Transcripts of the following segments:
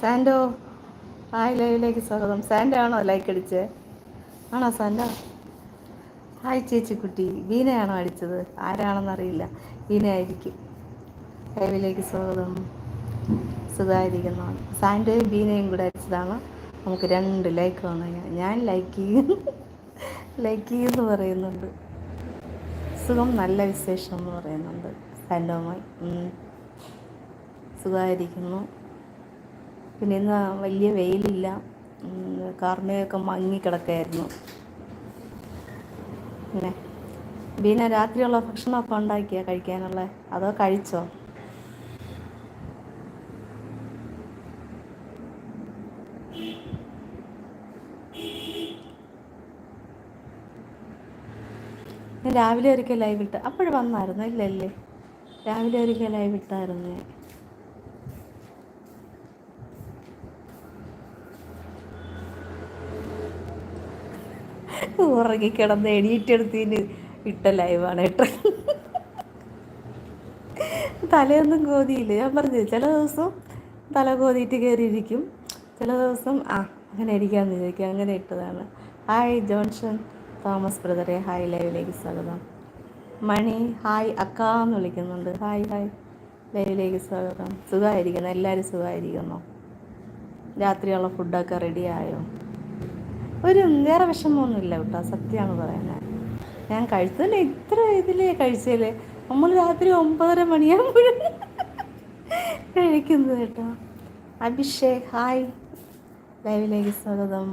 സാൻഡോ hi ലൈവിലേക്ക് സ്വാഗതം. സാൻഡോ ആണോ ലൈക്ക് അടിച്ചത് ആണോ സാൻഡോ? ഹായ് ചേച്ചിക്കുട്ടി. വീനയാണോ അടിച്ചത്? ആരാണെന്നറിയില്ല വീനയായിരിക്കും ലൈവിലേക്ക് സ്വാഗതം. സുഖമായിരിക്കുന്നു. സാൻഡോയും ബീനയും കൂടെ അടിച്ചതാണ്. നമുക്ക് രണ്ട് ലൈക്ക് വന്നു. ഞാൻ ലൈക്ക് ചെയ്യും. ലൈക്ക് ചെയ്യുമെന്ന് പറയുന്നുണ്ട്. സുഖം നല്ല വിശേഷം എന്ന് പറയുന്നുണ്ട് സാൻഡോമായി സുഖമായിരിക്കുന്നു. പിന്നെ ഇന്ന് വലിയ വെയിലില്ല. കാർമയൊക്കെ മങ്ങിക്കിടക്കായിരുന്നു. പിന്നെ ബീന രാത്രിയുള്ള ഭക്ഷണമൊക്കെ ഉണ്ടാക്കിയ കഴിക്കാനുള്ള? അതോ കഴിച്ചോ? രാവിലെ ഒരിക്കൽ ലൈവ് ഇട്ട് അപ്പോഴും വന്നായിരുന്നു? ഇല്ലല്ലേ. രാവിലെ ഒരിക്കൽ ലൈവ് ഇട്ടായിരുന്നു. ഉറങ്ങിക്കിടന്ന് എണീറ്റെടുത്തിന് ഇട്ട ലൈവാണ് കേട്ടോ. തലയൊന്നും കോതിയില്ല. ഞാൻ പറഞ്ഞു ചില ദിവസം തല കോതിയിട്ട് കയറിയിരിക്കും ചില ദിവസം ആ അങ്ങനെ ഇരിക്കാമെന്ന് വിചാരിക്കും. അങ്ങനെ ഇട്ടതാണ്. Hi Johnson. തോമസ് ബ്രദറെ ഹായ് ലൈവിലേക്ക് സ്വാഗതം. മണി ഹായ് അക്ക എന്ന് വിളിക്കുന്നുണ്ട്. ഹായ് ഹായ് ലൈവിലേക്ക് സ്വാഗതം. സുഖമായിരിക്കുന്നു? എല്ലാവരും സുഖമായിരിക്കുന്നു? രാത്രിയുള്ള ഫുഡൊക്കെ റെഡിയായോ ഒരു വേറെ വിഷമമൊന്നുമില്ല കേട്ടോ സത്യമാണ് പറയുന്നത് ഞാൻ കഴിച്ചതന്നെ ഇത്ര ഇതിലേ കഴിച്ചല്ലേ നമ്മൾ രാത്രി ഒമ്പതര മണിയാകുമ്പോഴും കഴിക്കുന്നത് കേട്ടോ. അഭിഷേക് ഹായ്. ലൈവിലേക്ക് സ്വാഗതം.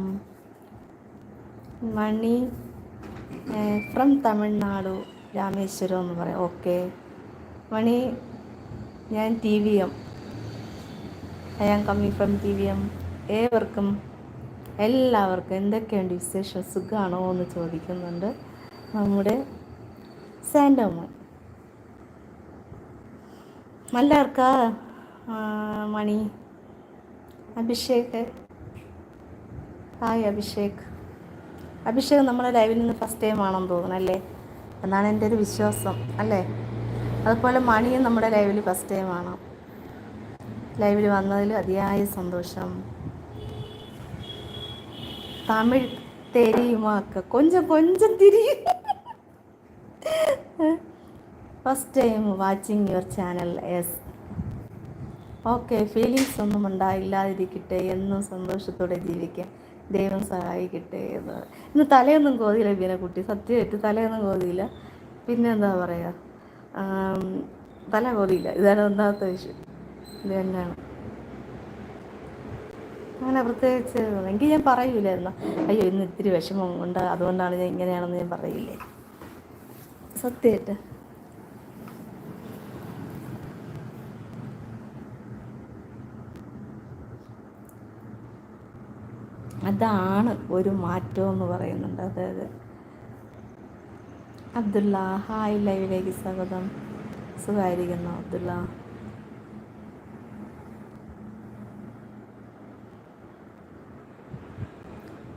മണി ഫ്രം തമിഴ്നാടു രാമേശ്വരം എന്ന് പറയാം. ഓക്കെ മണി ഞാൻ T V M I am coming from T V M ഏവർക്കും എല്ലാവർക്കും എന്തൊക്കെയുണ്ട് വിശേഷം? സുഖമാണോ എന്ന് ചോദിക്കുന്നുണ്ട് നമ്മുടെ സാൻഡോമോൻ. മല്ലാർക്കാ മണി അഭിഷേക്. ഹായ് അഭിഷേക്. അഭിഷേക് നമ്മുടെ ലൈവിൽ നിന്ന് ഫസ്റ്റ് ടൈം ആണെന്ന് തോന്നുന്നു അല്ലേ? എന്നാണ് എന്റെ ഒരു വിശ്വാസം അല്ലേ? അതുപോലെ മണിയും നമ്മുടെ ലൈവിൽ ഫസ്റ്റ് ടൈം ആണ്. ലൈവിൽ വന്നതിൽ അതിയായ സന്തോഷം. தமிழ் தெரியுமாக்க கொஞ்சம் கொஞ்சம் தெரியும் first time watching your channel yes okay feelings ഒന്നും ഉണ്ടായില്ലാതിരിക്കട്ടെ എന്നും സന്തോഷത്തോടെ ജീവിക്കാൻ ദൈവം സഹായിക്കട്ടെ എന്ന് ഇന്ന് തലയൊന്നും കോതിയില്ല ബീന കുട്ടി സത്യമായിട്ട് തലയൊന്നും കോതിയില്ല പിന്നെ എന്താ പറയുക തല കോതിയില്ല ഇതാണ് ഒന്നാമത്തെ വിഷയം ഇത് തന്നെയാണ് അങ്ങനെ പ്രത്യേകിച്ച് എങ്കിൽ ഞാൻ പറയൂലായിരുന്നു. അയ്യോ ഇന്ന് ഇത്തിരി വിഷമം ഉണ്ട്. അതുകൊണ്ടാണ് ഞാൻ ഇങ്ങനെയാണെന്ന് ഞാൻ പറയില്ലേ? സത്യമായിട്ട്. അതാണ് ഒരു മാറ്റം എന്ന് പറയുന്നുണ്ട്. അതായത് അബ്ദുള്ള ഹായ് ലൈവിലേക്ക് സ്വാഗതം. സുഖമായിരിക്കുന്നു അബ്ദുള്ള?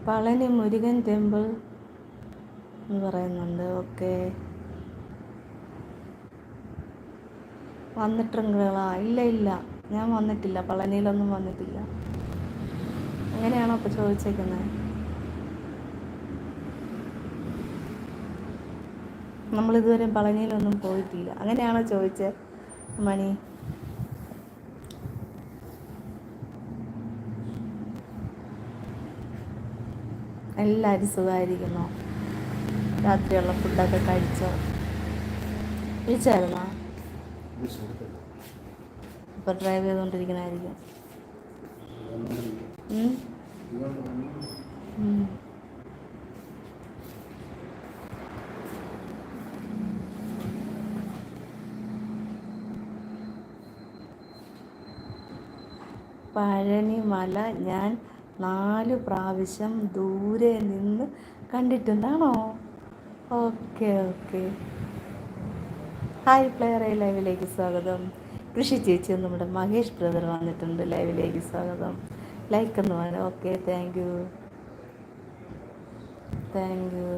പളനി മുരുകൻ ടെമ്പിൾ എന്ന് പറയുന്നുണ്ട്. ഓക്കെ. വന്നിട്ടുണ്ടോ? ഇല്ല ഇല്ല. ഞാൻ വന്നിട്ടില്ല. പളനിയിലൊന്നും വന്നിട്ടില്ല. അങ്ങനെയാണോ അപ്പോൾ ചോദിച്ചേക്കുന്നത് നമ്മളിതുവരെ പളനിയിലൊന്നും പോയിട്ടില്ല. അങ്ങനെയാണോ ചോദിച്ചത് മണി? എല്ലാവരും സുഖമായിരിക്കുന്നു. രാത്രിയുള്ള ഫുഡൊക്കെ കഴിച്ചോ? വിളിച്ചായിരുന്നോ? ഇപ്പോൾ ഡ്രൈവ് ചെയ്തുകൊണ്ടിരിക്കുന്നതായിരിക്കും പഴനിമല ഞാൻ നാല് പ്രാവശ്യം ദൂരെ നിന്ന് കണ്ടിട്ടുണ്ടാണോ? Okay okay. ഹായ് പ്ലെയർ ലൈവിലേക്ക് സ്വാഗതം. കൃഷി ചേച്ചി നമ്മുടെ മഹേഷ് ബ്രദർ വന്നിട്ടുണ്ട്. ലൈവിലേക്ക് സ്വാഗതം. ലൈക്ക് എന്ന് പറഞ്ഞു okay thank you thank you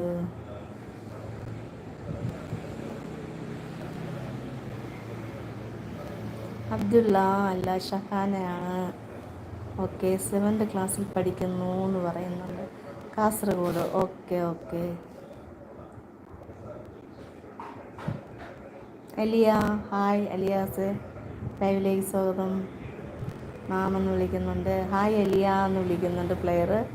Abdulla അല്ല ഷഹാനയാണ്. ഓക്കെ സെവൻത് ക്ലാസ്സിൽ പഠിക്കുന്നു എന്ന് പറയുന്നുണ്ട്. Kasaragod. Okay okay. Aliya hi Aliyas. ലൈവിലേക്ക് സ്വാഗതം. മാമെന്ന് വിളിക്കുന്നുണ്ട്. ഹായ് അലിയ എന്ന് വിളിക്കുന്നുണ്ട് പ്ലെയർ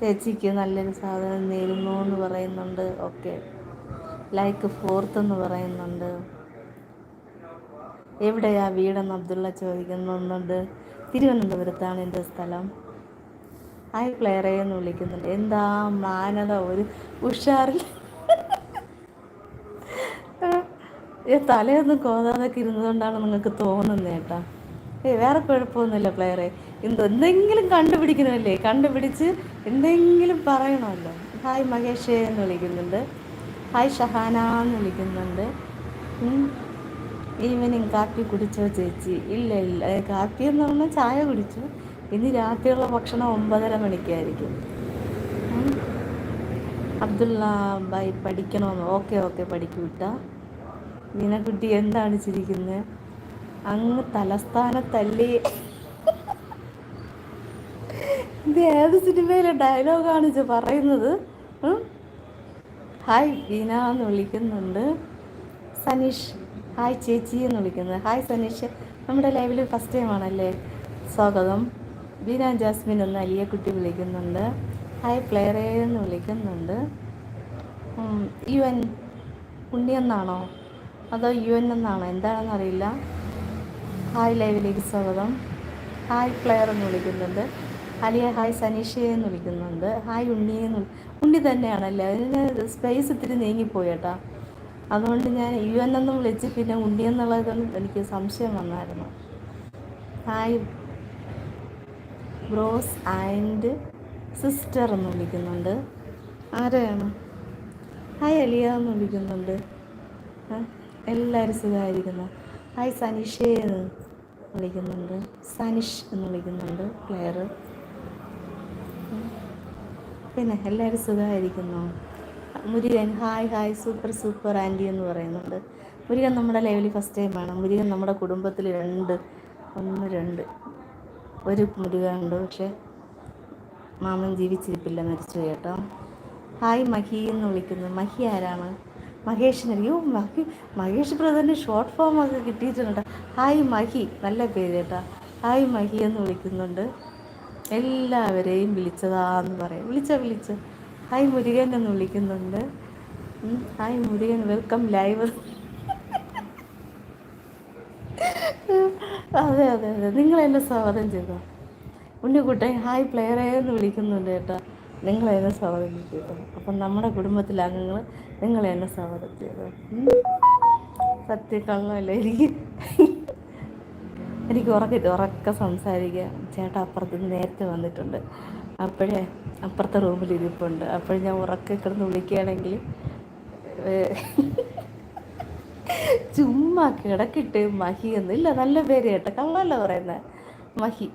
ചേച്ചിക്ക് നല്ലൊരു സാധനം നേരുന്നു എന്ന് പറയുന്നുണ്ട്. ഓക്കെ. ലൈക്ക് ഫോർത്ത് എന്ന് പറയുന്നുണ്ട്. എവിടെയാ വീടെന്ന് അബ്ദുള്ള ചോദിക്കുന്നുണ്ട്. തിരുവനന്തപുരത്താണ് എന്റെ സ്ഥലം. ഹായ് പ്ലെയറെ എന്ന് വിളിക്കുന്നുണ്ട്. എന്താ മാനത ഒരു ഉഷാറിൽ? തലയൊന്നും കോതാതൊക്കെ ഇരുന്നതുകൊണ്ടാണ് നിങ്ങൾക്ക് തോന്നുന്നത് കേട്ടോ. ഏ വേറെ കുഴപ്പമൊന്നുമില്ല പ്ലെയറെ എന്തെങ്കിലും കണ്ടുപിടിക്കണമല്ലേ? കണ്ടുപിടിച്ച് എന്തെങ്കിലും പറയണമല്ലോ. ഹായ് മഹേഷ് എന്ന് വിളിക്കുന്നുണ്ട്. ഹായ് ഷഹാന എന്ന് വിളിക്കുന്നുണ്ട്. ഈവനിങ് കാപ്പി കുടിച്ചോ ചേച്ചി? ഇല്ല ഇല്ല. കാപ്പി എന്ന് പറഞ്ഞാൽ ചായ കുടിച്ചു. ഇനി രാത്രിയുള്ള ഭക്ഷണം ഒമ്പതര മണിക്കായിരിക്കും. അബ്ദുള്ള ബൈ പഠിക്കണമെന്ന് ഓക്കെ ഓക്കെ പഠിക്കൂട്ട മീനക്കുട്ടി എന്താണ് ചിരിക്കുന്നത് അങ്ങ് തലസ്ഥാനത്തല്ലേ ഇത് ഏത് സിനിമയിലെ ഡയലോഗാണ് ഇത് പറയുന്നത് ഹായ് ബീന എന്ന് വിളിക്കുന്നുണ്ട്. സനീഷ്. ഹായ് ചേച്ചി എന്ന് വിളിക്കുന്നത്. ഹായ് സനീഷ്. നമ്മുടെ ലൈവിൽ ഫസ്റ്റ് ടൈം ആണല്ലേ? സ്വാഗതം. ബീന ജാസ്മിൻ എന്ന് അലിയക്കുട്ടി വിളിക്കുന്നുണ്ട്. ഹായ് പ്ലെയറേ എന്ന് വിളിക്കുന്നുണ്ട്. യു എൻ ഉണ്ണിയെന്നാണോ അതോ യു എൻ എന്നാണോ? എന്താണെന്ന് അറിയില്ല. ഹായ് ലൈവിലേക്ക് സ്വാഗതം. ഹായ് പ്ലെയർ എന്ന് വിളിക്കുന്നുണ്ട്. അലിയ ഹായ് സനീഷ എന്ന് വിളിക്കുന്നുണ്ട്. ഹായ് ഉണ്ണി എന്ന് ഉണ്ണി തന്നെയാണല്ലേ? അതിന് സ്പേസ് ഇത്തിരി നീങ്ങിപ്പോയേട്ടാ അതുകൊണ്ട് ഞാൻ യു എൻ എന്നും വിളിച്ച് പിന്നെ ഉണ്ണി എന്നുള്ളതൊന്നും എനിക്ക് സംശയം വന്നായിരുന്നു. ഹായ് ബ്രോസ് ആൻഡ് സിസ്റ്റർ എന്ന് വിളിക്കുന്നുണ്ട്. ആരെയാണ്? ഹായ് അലിയ എന്ന് വിളിക്കുന്നുണ്ട്. എല്ലാവരും സുഖമായിരിക്കുന്നു. ഹായ് സനീഷേ എന്ന് വിളിക്കുന്നുണ്ട്. സനിഷ് എന്ന് വിളിക്കുന്നുണ്ട്. പ്ലെയർ പിന്നെ എല്ലാവരും സുഖമായിരിക്കുന്നു. Murugan hi hi super super aunty എന്ന് പറയുന്നുണ്ട്. മുരുകൻ നമ്മുടെ ലൈവിൽ ഫസ്റ്റ് ടൈം ടൈമാണ് മുരുകൻ നമ്മുടെ കുടുംബത്തിൽ രണ്ട് ഒന്ന് രണ്ട്. ഒരു മുരുകനുണ്ട് പക്ഷേ മാമൻ ജീവിച്ചിരിപ്പില്ല മരിച്ചു കേട്ടോ. ഹായ് മഹി എന്ന് വിളിക്കുന്നു. മഹി ആരാണ്? മഹേഷിന് അയ്യോ മഹി മഹേഷ് ബ്രദറിന് ഷോർട്ട് ഫോം ഒക്കെ കിട്ടിയിട്ടുണ്ട്. ഹായ് മഹി. നല്ല പേര് കേട്ടോ. ഹായ് മഹി എന്ന് വിളിക്കുന്നുണ്ട്. എല്ലാവരെയും വിളിച്ചതാന്ന് പറയാം. വിളിച്ച വിളിച്ച്. ഹായ് മുരുകൻ എന്ന് വിളിക്കുന്നുണ്ട്. ഹായ് മുരുകൻ വെൽക്കം ലൈവ് അതെ അതെ അതെ. നിങ്ങൾ എന്നെ സ്വാഗതം ചെയ്തോ? ഉണ്ണിക്കുട്ടൻ ഹായ് പ്ലെയറേ എന്ന് വിളിക്കുന്നുണ്ട് കേട്ടോ. നിങ്ങൾ എന്നെ സ്വാഗതം ചെയ്തു? അപ്പം നമ്മുടെ കുടുംബത്തിലെ അംഗങ്ങൾ നിങ്ങൾ എന്നെ സ്വാഗതം ചെയ്തു? സത്യക്കള്ളല്ലേ എനിക്ക്? എനിക്ക് ഉറക്കി ഉറക്ക സംസാരിക്കുക ചേട്ടാ അപ്പുറത്ത് നേരത്തെ വന്നിട്ടുണ്ട്. അപ്പോഴേ അപ്പുറത്തെ റൂമിൽ ഇരിപ്പുണ്ട്. അപ്പോൾ ഞാൻ ഉറക്കെ കിടന്ന് വിളിക്കുകയാണെങ്കിൽ ചുമ്മാ കിടക്കിട്ട് മഹി ഇല്ല നല്ല പേര് കേട്ടോ. കള്ളല്ല പറയുന്നത് മഹി.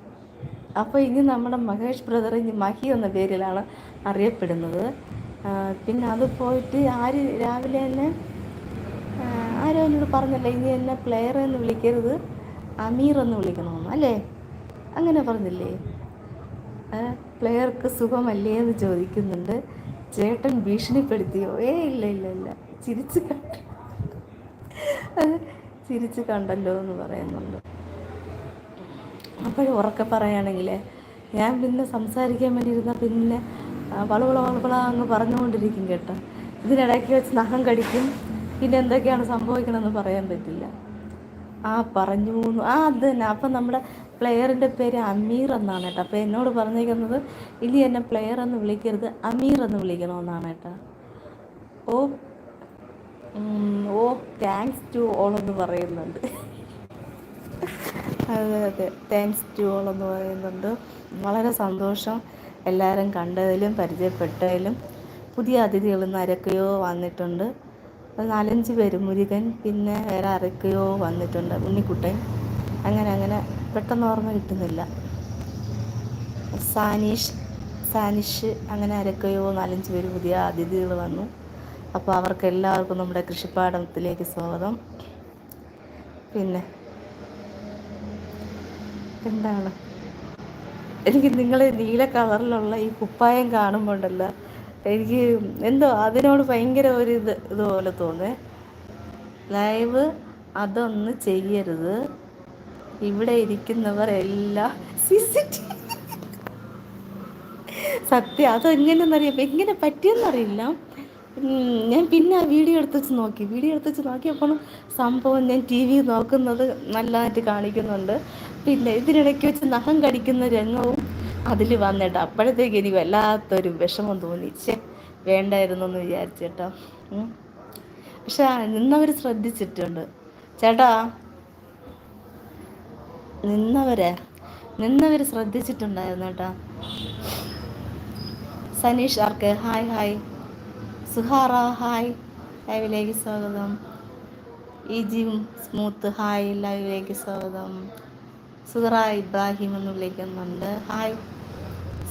അപ്പോൾ ഇനി നമ്മുടെ മഹേഷ് ബ്രദർ ഇനി മഹി എന്ന പേരിലാണ് അറിയപ്പെടുന്നത്. പിന്നെ അത് പോയിട്ട് ആര് രാവിലെ തന്നെ ആരോ എന്നോട് പറഞ്ഞല്ലോ ഇനി എന്നെ പ്ലെയർ എന്ന് വിളിക്കരുത്. അമീർ എന്ന് വിളിക്കണമെന്ന് അല്ലേ? അങ്ങനെ പറഞ്ഞില്ലേ? പ്ലെയർക്ക് സുഖമല്ലേ എന്ന് ചോദിക്കുന്നുണ്ട്. ചേട്ടൻ ഭീഷണിപ്പെടുത്തിയോ? ഏ ഇല്ല ഇല്ല ഇല്ല. ചിരിച്ച് കണ്ടു. ചിരിച്ച് കണ്ടല്ലോ എന്ന് പറയുന്നുണ്ട്. അപ്പോഴും ഉറക്കെ പറയുകയാണെങ്കിൽ ഞാൻ പിന്നെ സംസാരിക്കാൻ വേണ്ടി ഇരുന്ന പിന്നെ വളവള വളവള അങ്ങ് പറഞ്ഞുകൊണ്ടിരിക്കും കേട്ടോ. ഇതിനിടയ്ക്ക് വെച്ച് നഖം കടിക്കും. പിന്നെ എന്തൊക്കെയാണ് സംഭവിക്കണമെന്ന് പറയാൻ പറ്റില്ല. ആ പറഞ്ഞു ആ അത് തന്നെ. അപ്പം നമ്മുടെ പ്ലെയറിന്റെ പേര് അമീർ എന്നാണ് കേട്ടോ. അപ്പോൾ എന്നോട് പറഞ്ഞിരിക്കുന്നത് ഇനി എന്നെ പ്ലെയർ എന്ന് വിളിക്കരുത് അമീർ എന്ന് വിളിക്കണമെന്നാണ് കേട്ടോ. ഓ ഓ താങ്ക്സ് ടു ഓൾ എന്ന് പറയുന്നുണ്ട്. അതെ അതെ. താങ്ക്സ് ടു ഓൾ എന്ന് പറയുന്നുണ്ട്. വളരെ സന്തോഷം എല്ലാവരും കണ്ടതിലും പരിചയപ്പെട്ടതിലും. പുതിയ അതിഥികൾ ഇന്ന് ആരൊക്കെയോ വന്നിട്ടുണ്ട് നാലഞ്ച് പേര് മുരുകൻ പിന്നെ വേറെ ആരൊക്കെയോ വന്നിട്ടുണ്ട് ഉണ്ണിക്കുട്ടൻ. അങ്ങനെ അങ്ങനെ. പെട്ടെന്ന് ഓർമ്മ കിട്ടുന്നില്ല. സാനീഷ് സാനിഷ് അങ്ങനെ അരക്കയോ നാലഞ്ച് പേര് പുതിയ അതിഥികൾ വന്നു. അപ്പോൾ അവർക്ക് എല്ലാവർക്കും നമ്മുടെ കൃഷിപ്പാടത്തിലേക്ക് സ്വാഗതം. പിന്നെ എന്താണ്? എനിക്ക് നിങ്ങൾ നീല കളറിലുള്ള ഈ കുപ്പായം കാണുമ്പോണ്ടല്ലോ എനിക്ക് എന്തോ അതിനോട് ഭയങ്കര ഒരു ഇത് ഇതുപോലെ തോന്നേ. ലൈവ് അതൊന്ന് ചെയ്യരുത്. ഇവിടെ ഇരിക്കുന്നവർ എല്ലാം സത്യം അതെങ്ങനെയെന്നറിയാം. എങ്ങനെ പറ്റിയെന്നറിയില്ല. ഞാൻ പിന്നെ ആ വീഡിയോ എടുത്ത് വെച്ച് നോക്കി. വീഡിയോ എടുത്ത് വെച്ച് നോക്കിയപ്പോൾ സംഭവം ഞാൻ ടി വി നോക്കുന്നത് നല്ലതായിട്ട് കാണിക്കുന്നുണ്ട്. പിന്നെ ഇതിനിടയ്ക്ക് വെച്ച് നഖം കടിക്കുന്ന രംഗവും അതിൽ വന്നിട്ട് അപ്പോഴത്തേക്ക് എനിക്ക് വല്ലാത്തൊരു വിഷമം തോന്നി. ചേ വേണ്ടായിരുന്നു എന്ന് വിചാരിച്ചേട്ടാ പക്ഷെ നിന്നവർ ശ്രദ്ധിച്ചിട്ടുണ്ട്. ചേട്ടാ നിന്നവരെ നിന്നവർ ശ്രദ്ധിച്ചിട്ടുണ്ടായിരുന്നു ചേട്ടാ സനീഷ് ആർക്ക്? Hi hi. സുഹാറ ഹായ്. ലൈവിലേക്ക് സ്വാഗതം. Easy smooth hi. ലൈവിലേക്ക് സ്വാഗതം. സുഹറ ഇബ്രാഹിം എന്ന് വിളിക്കുന്നുണ്ട് ഹായ്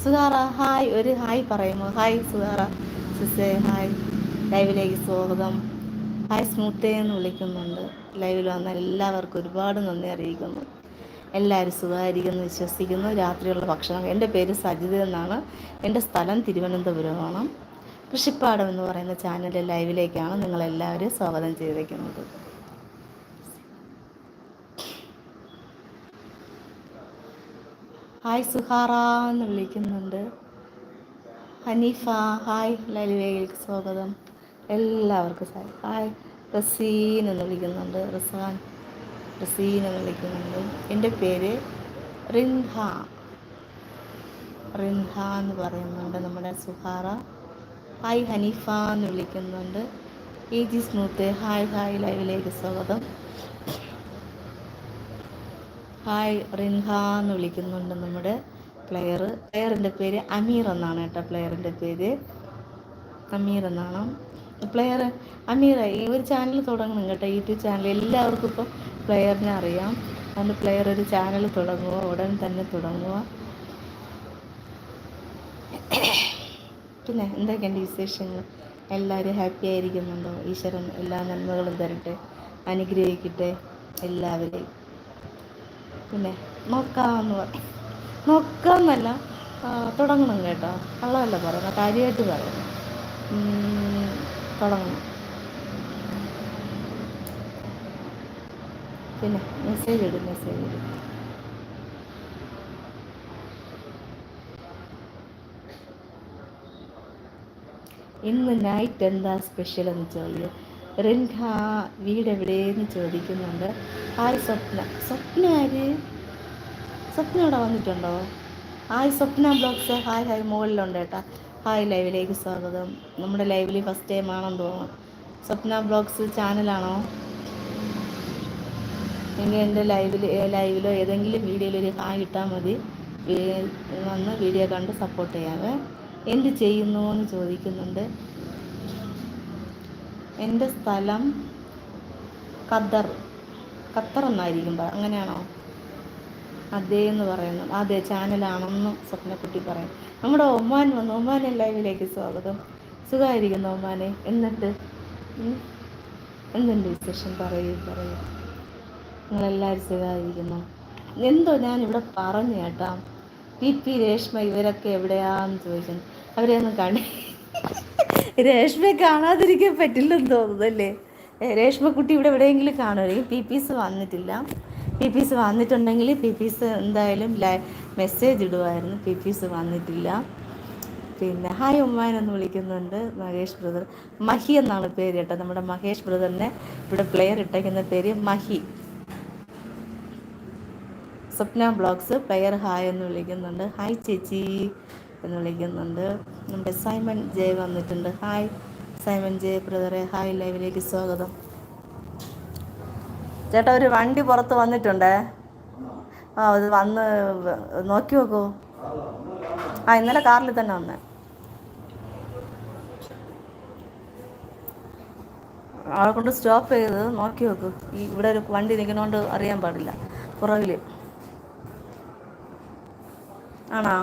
സുഹാറ ഹായ് ഒരു ഹായ് പറയുമോ ഹായ് സുഹാറ. സിസേ ഹായ് ലൈവിലേക്ക് സ്വാഗതം. ഹായ് സ്മൂത്തേ എന്ന് വിളിക്കുന്നുണ്ട് ലൈവിൽ വന്ന എല്ലാവർക്കും ഒരുപാട് നന്ദി അറിയിക്കുന്നു. എല്ലാവരും സുഖമായിരിക്കുന്നു വിശ്വസിക്കുന്നു. രാത്രിയുള്ള ഭക്ഷണം. എന്റെ പേര് സജിത എന്നാണ്. എന്റെ സ്ഥലം തിരുവനന്തപുരമാണ്. കൃഷിപ്പാടം എന്ന് പറയുന്ന ചാനൽ ലൈവിലേക്കാണ് നിങ്ങളെല്ലാവരും സ്വാഗതം ചെയ്തേക്കുന്നത്. ഹായ് സുഹാറ എന്ന് വിളിക്കുന്നുണ്ട്. ഹനീഫ ഹായ് ലൈവിലേക്ക് സ്വാഗതം. എല്ലാവർക്കും ഹായ് റസീൻ എന്ന് വിളിക്കുന്നുണ്ട്. റസാൻ റസീൻ എന്ന് വിളിക്കുന്നുണ്ട്. എന്റെ പേര് റിൻഹ. റിൻഹ എന്ന് പറയുന്നുണ്ട് നമ്മുടെ സുഹാറ. ഹായ് ഹനീഫ എന്ന് വിളിക്കുന്നുണ്ട്. ഈ ജി സ്മൂത്ത് ഹായ് ഹായ് ലൈവിലേക്ക് സ്വാഗതം. ഹായ് റിൻഹ എന്ന് വിളിക്കുന്നുണ്ട് നമ്മുടെ പ്ലെയർ പ്ലെയറിന്റെ പേര് അമീർ എന്നാണ് കേട്ടോ പ്ലെയറിന്റെ പേര്. അമീർ എന്നാണ്. പ്ലെയർ അമീർ ഈ ഒരു ചാനൽ തുടങ്ങണം കേട്ടോ യൂട്യൂബ് ചാനൽ എല്ലാവർക്കും ഇപ്പോൾ പ്ലെയറിനെ അറിയാം. അതുകൊണ്ട് പ്ലെയർ ഒരു ചാനൽ തുടങ്ങുക ഉടൻ തന്നെ തുടങ്ങുക. പിന്നെ എന്തൊക്കെയുണ്ട് വിശേഷങ്ങൾ? എല്ലാവരും ഹാപ്പി ആയിരിക്കുന്നുണ്ടോ? ഈശ്വരൻ എല്ലാ നന്മകളും തരട്ടെ അനുഗ്രഹിക്കട്ടെ എല്ലാവരെയും. പിന്നെ നോക്കാമെന്ന് പറ നോക്കാമെന്നല്ല തുടങ്ങണം കേട്ടോ. കള്ളമല്ല പറയുന്നത് കാര്യമായിട്ട് പറയണം തുടങ്ങണം. പിന്നെ മെസ്സേജ് ഇടും മെസ്സേജ് ഇടും. ഇന്ന് നൈറ്റ് എന്താ സ്പെഷ്യൽ എന്ന് ചോദിക്കുക റിൻഹ വീട് എവിടെയെന്ന് ചോദിക്കുന്നുണ്ട്. ആര് സ്വപ്ന? സ്വപ്ന ആര്? സ്വപ്ന ഇവിടെ വന്നിട്ടുണ്ടോ? Hi Swapna blogs. Hi hi. മുകളിലുണ്ട് കേട്ടാ. ഹായ് ലൈവിലേക്ക് സ്വാഗതം. നമ്മുടെ ലൈവിൽ ഫസ്റ്റ് ടൈം ആണെന്ന് തോന്നുന്നു. സ്വപ്ന ബ്ലോഗ്സ് ചാനലാണോ? ഇനി എന്റെ ലൈവിൽ ലൈവിലോ ഏതെങ്കിലും വീഡിയോയിൽ ഒരു ഹായ് ഇട്ടാൽ മതി. വന്ന് വീഡിയോ കണ്ട് സപ്പോർട്ട് ചെയ്യാവേ. എന്ത് ചെയ്യുന്നു എന്ന് ചോദിക്കുന്നുണ്ട്. എന്റെ സ്ഥലം ഖത്തർ ഖത്തർ എന്നായിരിക്കും അങ്ങനെയാണോ? അതേ എന്ന് പറയുന്നു. അതെ ചാനലാണെന്ന് സ്വപ്നക്കുട്ടി പറയും. നമ്മുടെ ഒമാൻ വന്നു. ഒമാനെ ലൈവിലേക്ക് സ്വാഗതം. സുഖമായിരിക്കുന്നു ഒമാനെ. എന്നിട്ട്? എന്തുണ്ട് വിശേഷം? പറയൂ പറയൂ. നിങ്ങളെല്ലാവരും സുഖമായിരിക്കുന്നു. എന്തോ ഞാൻ ഇവിടെ പറഞ്ഞു കേട്ടാ. പി പി രേഷ്മ ഇവരൊക്കെ എവിടെയാന്ന് ചോദിച്ചു അവരെ ഒന്നും കാണി രേഷ്മയെ കാണാതിരിക്കാൻ പറ്റില്ലെന്ന് അല്ലേ? രേഷ്മക്കുട്ടി ഇവിടെ എവിടെയെങ്കിലും കാണുമായിരിക്കും പി പീസ് വന്നിട്ടില്ല. പി പീസ് വന്നിട്ടുണ്ടെങ്കിൽ പി പീസ് എന്തായാലും ലൈ മെസ്സേജ് ഇടുമായിരുന്നു പി പീസ് വന്നിട്ടില്ല. പിന്നെ ഹായ് ഉമ്മാൻ എന്ന് വിളിക്കുന്നുണ്ട് മഹേഷ് ബ്രദർ. മഹി എന്നാണ് പേര് കേട്ടോ. നമ്മുടെ മഹേഷ് ബ്രദറിനെ ഇവിടെ പ്ലെയർ ഇട്ടേക്കുന്ന പേര് Mahi. Swapna blogs player hi എന്ന് വിളിക്കുന്നുണ്ട്. ഹായ് ചേച്ചി. എന്ന് വിളിക്കുന്നുണ്ട്. നമ്മുടെ സൈമൺ ജെ വന്നിട്ടുണ്ട്. ഹായ് സൈമൺ ജെ ബ്രദറെ ഹായ് ലൈവിലേക്ക് സ്വാഗതം. ചേട്ടാ ഒരു വണ്ടി പുറത്ത് വന്നിട്ടുണ്ടേ? ആ അത് വന്ന് നോക്കി നോക്കൂ. ആ ഇന്നലെ കാറിൽ തന്നെ വന്നേ. ആളെ കൊണ്ട് സ്റ്റോപ്പ് ചെയ്ത് നോക്കി നോക്കൂ. ഈ ഇവിടെ ഒരു വണ്ടി നിൽക്കുന്നതുകൊണ്ട് അറിയാൻ പാടില്ല. പുറകിൽ ആണോ?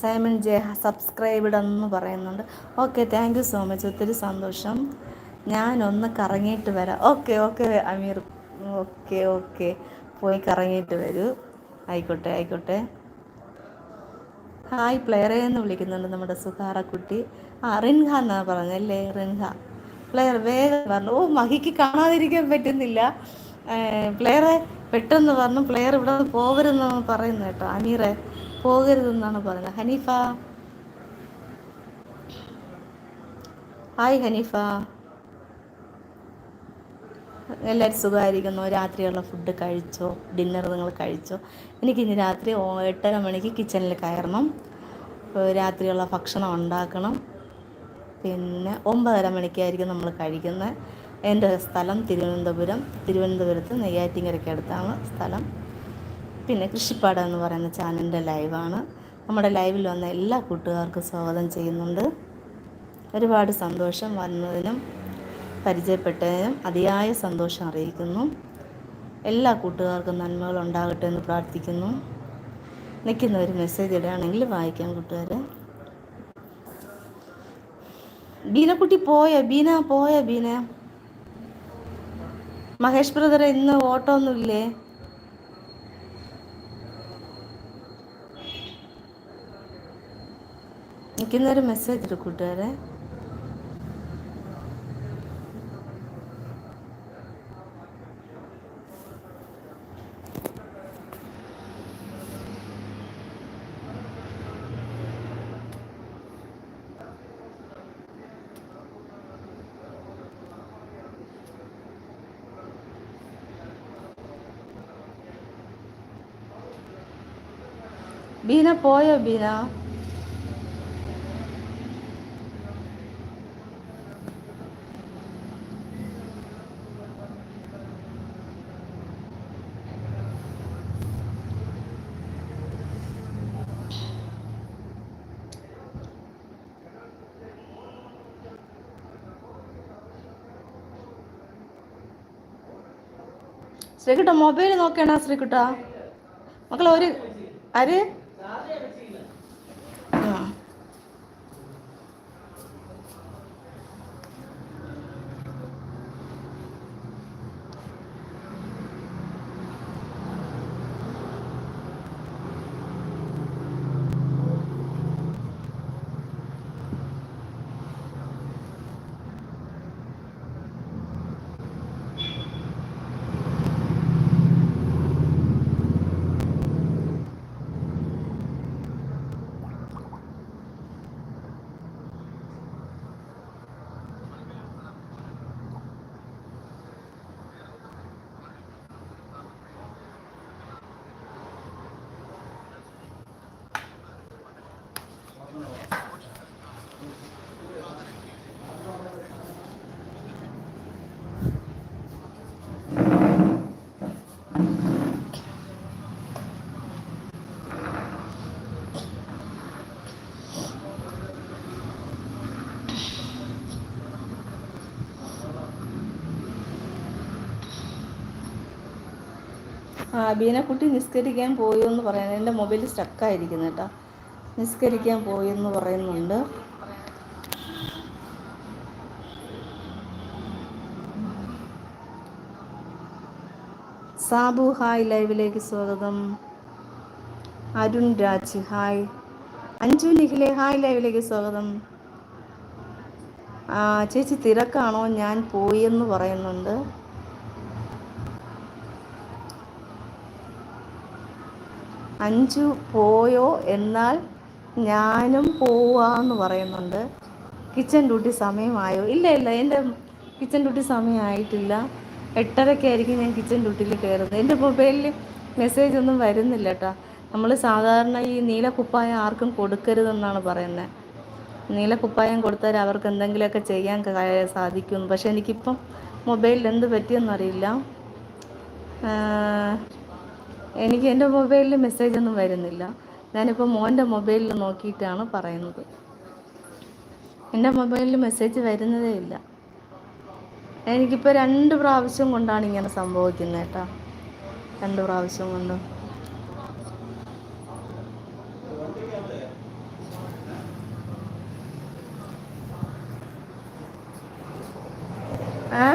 സൈമൺ ജെ സബ്സ്ക്രൈബ്ഡ് എന്ന് പറയുന്നുണ്ട്. Okay thank you so much ഒത്തിരി സന്തോഷം. ഞാനൊന്ന് കറങ്ങിയിട്ട് വരാം. Okay okay Ameer. Okay okay. പോയി കറങ്ങിയിട്ട് വരൂ. ആയിക്കോട്ടെ ആയിക്കോട്ടെ. ഹായ് പ്ലെയറെ എന്ന് വിളിക്കുന്നുണ്ട് നമ്മുടെ സുഖാറക്കുട്ടി ആ റിൻഹ എന്നാണ് പറഞ്ഞല്ലേ? റിൻഹ. പ്ലെയർ വേഗം പറഞ്ഞു. ഓ മഹിക്ക് കാണാതിരിക്കാൻ പറ്റുന്നില്ല. പ്ലെയറെ പെട്ടെന്ന് പറഞ്ഞു. പ്ലെയർ ഇവിടെ നിന്ന് പോകരുതെന്ന് പറയുന്നു കേട്ടോ. അമീറെ പോകരുതെന്നാണ് പറയുന്നത്. ഹനീഫ. ഹായ് ഹനീഫ. എല്ലാവരും സുഖമായിരിക്കുന്നു. രാത്രിയുള്ള ഫുഡ് കഴിച്ചോ? ഡിന്നർ നിങ്ങൾ കഴിച്ചോ? എനിക്കിനി രാത്രി എട്ടര മണിക്ക് കിച്ചണിൽ കയറണം. രാത്രിയുള്ള ഭക്ഷണം ഉണ്ടാക്കണം. പിന്നെ ഒമ്പതര മണിക്കായിരിക്കും നമ്മൾ കഴിക്കുന്നത്. എന്റെ സ്ഥലം തിരുവനന്തപുരം. തിരുവനന്തപുരത്ത് നെയ്യാറ്റിങ്കരയ്ക്ക് അടുത്താണ് സ്ഥലം. പിന്നെ കൃഷിപ്പാടം എന്ന് പറയുന്ന ചാനലിന്റെ ലൈവാണ്. നമ്മുടെ ലൈവിൽ വന്ന എല്ലാ കൂട്ടുകാർക്കും സ്വാഗതം ചെയ്യുന്നുണ്ട്. ഒരുപാട് സന്തോഷം വന്നതിനും പരിചയപ്പെട്ടതിനും അതിയായ സന്തോഷം അറിയിക്കുന്നു. എല്ലാ കൂട്ടുകാർക്കും നന്മകൾ ഉണ്ടാകട്ടെ എന്ന് പ്രാർത്ഥിക്കുന്നു. നിൽക്കുന്ന ഒരു മെസ്സേജ് ഇടുകയാണെങ്കിൽ വായിക്കാം കൂട്ടുകാർ ബീനക്കുട്ടി പോയ? ബീന പോയ? ബീന? മഹേഷ് ബ്രദറെ ഇന്ന് ഓട്ടോ നിൽക്കുന്നൊരു മെസ്സേജ് ഇട്ടു കൂട്ടുകാരെ. ബീന പോയോ ബീന? ശ്രീകുട്ട മൊബൈൽ നോക്കണ ശ്രീകുട്ട? മക്കളെ ഒരു ആര് ആ ബീനക്കുട്ടി നിസ്കരിക്കാൻ പോയി എന്ന് പറയുന്നത് എന്റെ മൊബൈൽ സ്റ്റക്കായിരിക്കുന്നു കേട്ടോ. നിസ്കരിക്കാൻ പോയി എന്ന് പറയുന്നുണ്ട്. സാബു ഹായ്. ലൈവിലേക്ക് സ്വാഗതം. അരുൺ രാജ് ഹായ്. അഞ്ജു നിഖിലെ ഹായ്. ലൈവിലേക്ക് സ്വാഗതം. ചേച്ചി തിരക്കാണോ? ഞാൻ പോയി എന്ന് പറയുന്നുണ്ട്. അഞ്ചു പോയോ എന്നാൽ ഞാനും പോവാന്ന് പറയുന്നുണ്ട്. കിച്ചൺ ഡ്യൂട്ടി സമയമായോ? ഇല്ല ഇല്ല എന്റെ കിച്ചൺ ഡ്യൂട്ടി സമയമായിട്ടില്ല. എട്ടരയ്ക്കായിരിക്കും ഞാൻ കിച്ചൺ ഡ്യൂട്ടിയിൽ കയറുന്നത് എന്റെ മൊബൈലിൽ മെസ്സേജ് ഒന്നും വരുന്നില്ല കേട്ടോ നമ്മൾ സാധാരണ ഈ നീലക്കുപ്പായം ആർക്കും കൊടുക്കരുതെന്നാണ് പറയുന്നത് നീലക്കുപ്പായം കൊടുത്താൽ അവർക്ക് എന്തെങ്കിലുമൊക്കെ ചെയ്യാൻ സാധിക്കും. പക്ഷെ എനിക്കിപ്പം മൊബൈലിൽ എന്ത് പറ്റിയെന്നറിയില്ല. എനിക്ക് എന്റെ മൊബൈലിൽ മെസ്സേജ് ഒന്നും വരുന്നില്ല. ഞാനിപ്പോൾ മോന്റെ മൊബൈലിൽ നോക്കിയിട്ടാണ് പറയുന്നത്. എന്റെ മൊബൈലിൽ മെസ്സേജ് വരുന്നതേ ഇല്ല. എനിക്കിപ്പോൾ രണ്ട് പ്രാവശ്യം കൊണ്ടാണ് ഇങ്ങനെ സംഭവിക്കുന്നത് കേട്ടോ. രണ്ട് പ്രാവശ്യം കൊണ്ട്. ഏ?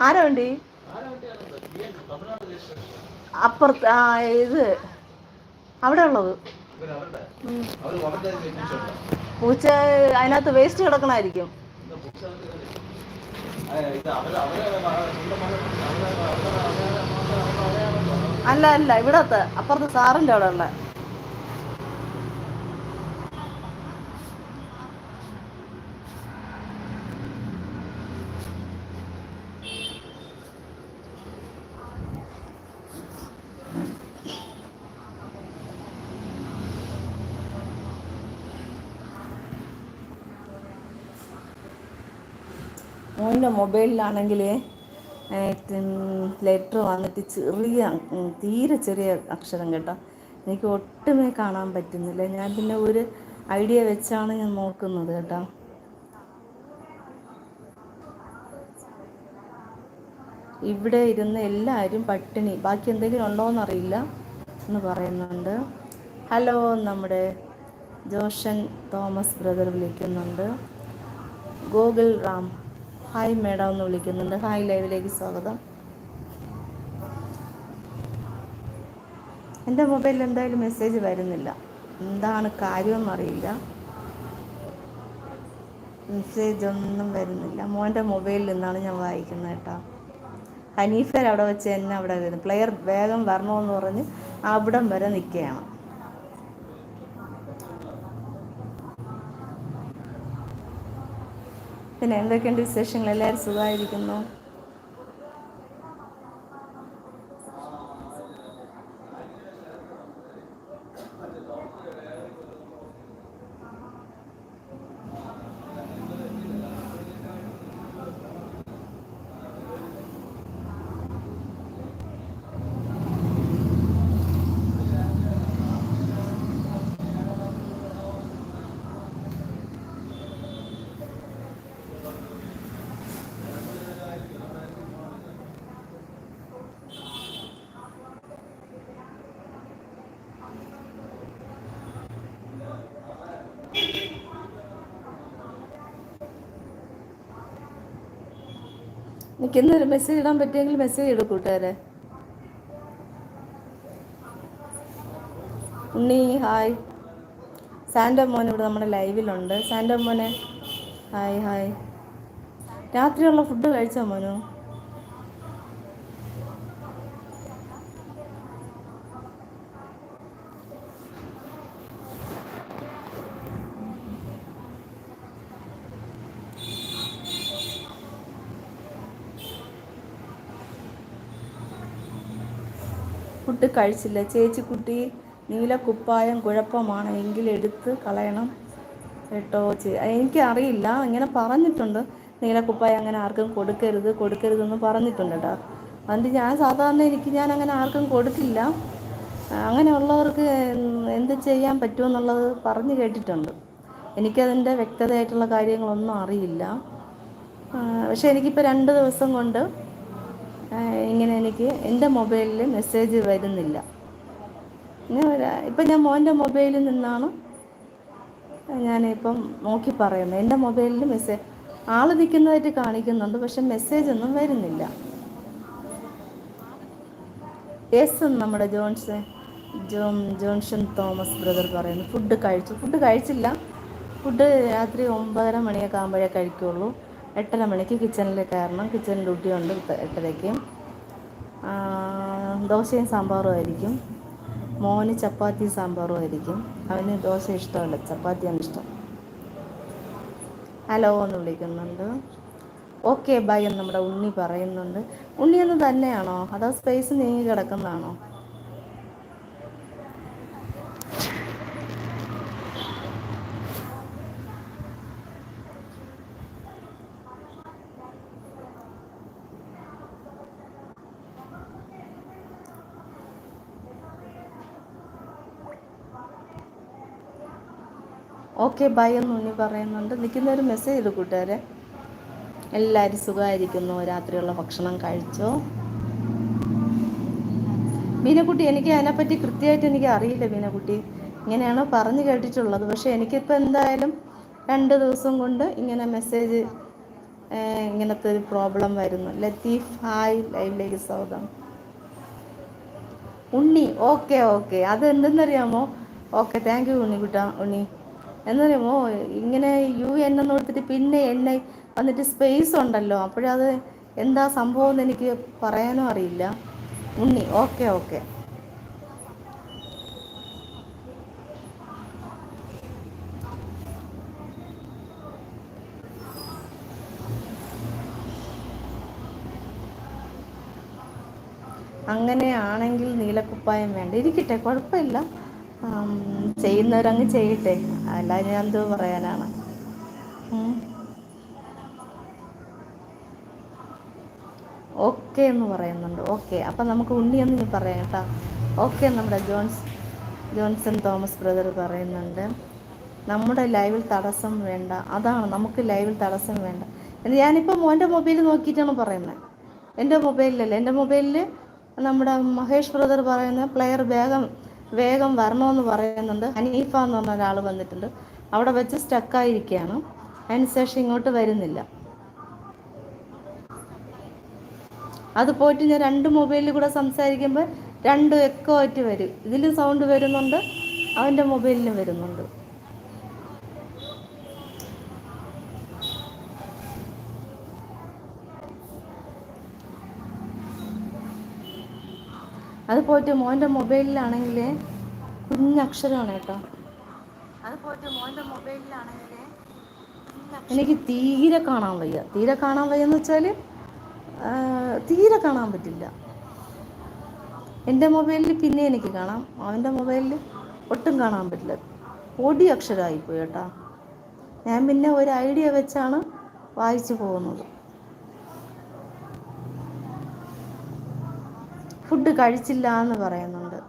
ആരാ വണ്ടി അപ്പുറത്ത് ആ ഇത്. അവിടെ ഉള്ളത് പൂച്ച അതിനകത്ത് വേസ്റ്റ് കിടക്കണായിരിക്കും. അല്ല അല്ല ഇവിടത്തെ അപ്പുറത്ത് സാറിന്റെ അവിടെ ഉള്ള മോന്റെ മൊബൈലിലാണെങ്കിൽ ലെറ്റർ വന്നിട്ട് ചെറിയ തീരെ ചെറിയ അക്ഷരം കേട്ടോ. എനിക്ക് ഒട്ടുമേ കാണാൻ പറ്റുന്നില്ല. ഞാൻ പിന്നെ ഒരു ഐഡിയ വെച്ചാണ് ഞാൻ നോക്കുന്നത് കേട്ടോ. ഇവിടെ ഇരുന്ന് എല്ലാവരും പട്ടിണി. ബാക്കി എന്തെങ്കിലും ഉണ്ടോയെന്നറിയില്ല എന്ന് പറയുന്നുണ്ട്. ഹലോ നമ്മുടെ ജോഷൻ തോമസ് ബ്രദർ വിളിക്കുന്നുണ്ട്. ഗൂഗിൾ റാം. ഹായ് മേഡം എന്ന് വിളിക്കുന്നുണ്ട്. ഹായ് ലൈവിലേക്ക് സ്വാഗതം. എന്റെ മൊബൈലിൽ എന്തായാലും മെസ്സേജ് വരുന്നില്ല. എന്താണ് കാര്യമെന്നറിയില്ല. മെസ്സേജ് ഒന്നും വരുന്നില്ല. മോന്റെ മൊബൈലിൽ നിന്നാണ് ഞാൻ വായിക്കുന്നത് കേട്ടോ. ഹനീഫർ അവിടെ വെച്ച് എന്നെ അവിടെ വരുന്നു. പ്ലെയർ വേഗം വരണമെന്ന് പറഞ്ഞ് അവിടം വരെ നിൽക്കുകയാണ്. പിന്നെ എന്തൊക്കെയുണ്ട് വിശേഷങ്ങൾ? എല്ലാവരും സുഖമായിരിക്കുന്നു. എനിക്ക് ഒരു മെസ്സേജ് ഇടാൻ പറ്റിയെങ്കിൽ മെസ്സേജ് ഇടും കൂട്ടുകാരെ. ഉണ്ണി ഹായ്. സാൻഡോ മോൻ ഇവിടെ നമ്മുടെ ലൈവിലുണ്ട്. സാൻഡോ മോനെ ഹായ് ഹായ്. രാത്രിയുള്ള ഫുഡ് കഴിച്ചോ മോനു? ഫുഡ് കഴിച്ചില്ല. ചേച്ചിക്കുട്ടി നീലക്കുപ്പായം കുഴപ്പമാണ്. എങ്കിൽ എടുത്ത് കളയണം കേട്ടോ ചേ എനിക്കറിയില്ല. ഇങ്ങനെ പറഞ്ഞിട്ടുണ്ട്. നീലക്കുപ്പായം അങ്ങനെ ആർക്കും കൊടുക്കരുത് കൊടുക്കരുതെന്ന് പറഞ്ഞിട്ടുണ്ട് കേട്ടോ. അതുകൊണ്ട് ഞാൻ സാധാരണ എനിക്ക് ഞാൻ അങ്ങനെ ആർക്കും കൊടുക്കില്ല അങ്ങനെയുള്ളവർക്ക് എന്ത് ചെയ്യാൻ പറ്റുമെന്നുള്ളത് പറഞ്ഞു കേട്ടിട്ടുണ്ട്. എനിക്കതിന്റെ വ്യക്തതയായിട്ടുള്ള കാര്യങ്ങളൊന്നും അറിയില്ല. പക്ഷേ എനിക്കിപ്പോൾ രണ്ട് ദിവസം കൊണ്ട് ഇങ്ങനെ എനിക്ക് എന്റെ മൊബൈലിൽ മെസ്സേജ് വരുന്നില്ല. ഇപ്പം ഞാൻ മോന്റെ മൊബൈലിൽ നിന്നാണ് ഞാനിപ്പം നോക്കി പറയുന്നത്. എന്റെ മൊബൈലിൽ മെസ്സേജ് ആൾ നിൽക്കുന്നതായിട്ട് കാണിക്കുന്നുണ്ട് പക്ഷെ മെസ്സേജ് ഒന്നും വരുന്നില്ല. യെസ് നമ്മുടെ Johns John Johnson Thomas brother പറയുന്നു ഫുഡ് കഴിച്ചു ഫുഡ് കഴിച്ചില്ല. ഫുഡ് രാത്രി ഒമ്പതര മണിയൊക്കെ ആകുമ്പോഴേ കഴിക്കുള്ളൂ. എട്ടര മണിക്ക് കിച്ചണിൽ കയറണം. കിച്ചൺ ഡ്യൂട്ടി ഉണ്ട് ഇപ്പ- എട്ടരയ്ക്ക്. ദോശയും സാമ്പാറും ആയിരിക്കും. മോന് ചപ്പാത്തി സാമ്പാറും ആയിരിക്കും. അവന് ദോശ ഇഷ്ടമല്ല. ചപ്പാത്തിയാണ് ഇഷ്ടം. ഹലോ എന്ന് വിളിക്കുന്നുണ്ട്. ഓക്കെ ബൈ എന്ന് നമ്മുടെ ഉണ്ണി പറയുന്നുണ്ട്. ഉണ്ണി എന്ന് തന്നെയാണോ? അതോ സ്പേസ് നീങ്ങി കിടക്കുന്നതാണോ? ഓക്കെ ബൈ എന്ന് ഉണ്ണി പറയുന്നുണ്ട്. നിൽക്കുന്ന ഒരു മെസ്സേജ് ചെയ്തു കൂട്ടുകാരെ. എല്ലാവരും സുഖമായിരിക്കുന്നു. രാത്രിയുള്ള ഭക്ഷണം കഴിച്ചോ? മീനക്കുട്ടി എനിക്ക് അതിനെപ്പറ്റി കൃത്യമായിട്ട് എനിക്ക് അറിയില്ല മീനക്കുട്ടി. ഇങ്ങനെയാണ് പറഞ്ഞു കേട്ടിട്ടുള്ളത്. പക്ഷേ എനിക്കിപ്പോൾ എന്തായാലും രണ്ട് ദിവസം കൊണ്ട് ഇങ്ങനെ മെസ്സേജ് ഇങ്ങനത്തെ ഒരു പ്രോബ്ലം വരുന്നു. ലത്തീഫ് ഹായ് ലൈവിലേക്ക് സ്വാഗതം. Unni okay okay. അത് എന്തെന്നറിയാമോ ഓക്കെ താങ്ക് യു കുട്ടാ ഉണ്ണി. എന്നറിയാമോ ഇങ്ങനെ യു എൻ എന്ന് കൊടുത്തിട്ട് പിന്നെ എൻ ഐ വന്നിട്ട് സ്പേസ് ഉണ്ടല്ലോ. അപ്പോഴത് എന്താ സംഭവം എന്ന് എനിക്ക് പറയാനും അറിയില്ല. ഉണ്ണി ഓക്കെ ഓക്കെ അങ്ങനെയാണെങ്കിൽ നീലക്കുപ്പായം വേണ്ട. ഇരിക്കട്ടെ കുഴപ്പമില്ല. ചെയ്യുന്നവരങ്ങ് ചെയ്യട്ടെ. അല്ല ഞാൻ എന്തോ പറയാനാണ്. ഓക്കെ എന്ന് പറയുന്നുണ്ട്. ഓക്കെ. അപ്പം നമുക്ക് ഉണ്ണിയെന്ന് ഇനി പറയാം കേട്ടോ. ഓക്കെ നമ്മുടെ ജോൺസ് ജോൺസൺ തോമസ് ബ്രദർ പറയുന്നുണ്ട്. നമ്മുടെ ലൈവിൽ തടസ്സം വേണ്ട. അതാണ് നമുക്ക് ലൈവിൽ തടസ്സം വേണ്ട. ഞാനിപ്പോൾ മോന്റെ മൊബൈൽ നോക്കിയിട്ടാണ് പറയുന്നത്. എന്റെ മൊബൈലിലല്ല. എന്റെ മൊബൈലിൽ നമ്മുടെ മഹേഷ് ബ്രദർ പറയുന്ന പ്ലെയർ വേഗം വേഗം വരണമെന്ന് പറയുന്നുണ്ട്. ഹനീഫ എന്ന് പറഞ്ഞ ഒരാൾ വന്നിട്ടുണ്ട്. അവിടെ വെച്ച് സ്റ്റക്കായിരിക്കുകയാണ്. അതിനുശേഷം ഇങ്ങോട്ട് വരുന്നില്ല. അത് പോയിട്ട് ഞാൻ രണ്ട് മൊബൈലിൽ കൂടെ സംസാരിക്കുമ്പോൾ രണ്ട് എക്കോ ആയിട്ട് വരും. ഇതിലും സൗണ്ട് വരുന്നുണ്ട് അവന്റെ മൊബൈലിലും വരുന്നുണ്ട്. അത് പോയിട്ട് മോന്റെ മൊബൈലിലാണെങ്കിൽ കുഞ്ഞക്ഷരമാണ് കേട്ടോ. അത് പോയിട്ട് മോന്റെ മൊബൈലിലാണെങ്കിൽ എനിക്ക് തീരെ കാണാൻ വയ്യ. തീരെ കാണാൻ വയ്യ എന്ന് വെച്ചാൽ തീരെ കാണാൻ പറ്റില്ല. എന്റെ മൊബൈലിൽ പിന്നെ എനിക്ക് കാണാം. അവന്റെ മൊബൈലിൽ ഒട്ടും കാണാൻ പറ്റില്ല. പൊടി അക്ഷരമായിപ്പോയി കേട്ടോ. ഞാൻ പിന്നെ ഒരു ഐഡിയ വെച്ചാണ് വായിച്ചു പോകുന്നത്. ഫുഡ് കഴിച്ചില്ല എന്ന് പറയുന്നുണ്ട്.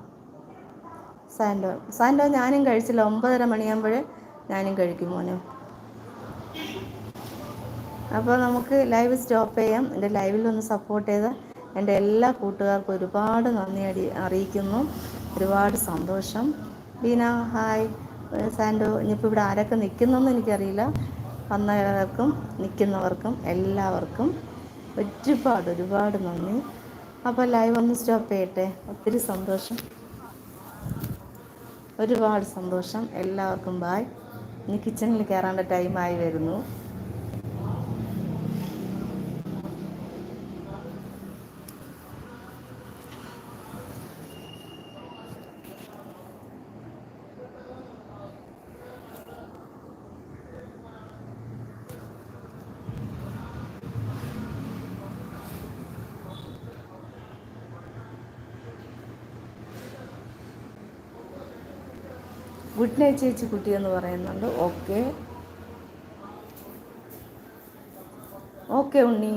സാൻഡോ സാൻഡോ ഞാനും കഴിച്ചില്ല. ഒമ്പതര മണിയാകുമ്പോൾ ഞാനും കഴിക്കും മോനും. അപ്പോൾ നമുക്ക് ലൈവ് സ്റ്റോപ്പ് ചെയ്യാം. എന്റെ ലൈവിൽ ഒന്ന് സപ്പോർട്ട് ചെയ്ത എന്റെ എല്ലാ കൂട്ടുകാർക്കും ഒരുപാട് നന്ദി അടി അറിയിക്കുന്നു. ഒരുപാട് സന്തോഷം. ബീന ഹായ് സാൻഡോ ഇനിയിപ്പോൾ ഇവിടെ ആരൊക്കെ നിൽക്കുന്നതെന്ന് എനിക്കറിയില്ല. വന്നവർക്കും നിൽക്കുന്നവർക്കും എല്ലാവർക്കും ഒരുപാട് ഒരുപാട് നന്ദി. അപ്പോൾ ലൈവ് ഒന്ന് സ്റ്റോപ്പ് ചെയ്യട്ടെ. ഒത്തിരി സന്തോഷം. ഒരുപാട് സന്തോഷം. എല്ലാവർക്കും ബായ് ഇനി കിച്ചണിൽ കയറേണ്ട ടൈമായി വരുന്നു. ചേച്ചി കുട്ടി എന്ന് പറയുന്നുണ്ട്. ഓക്കെ. ഓക്കെ ഉണ്ണി.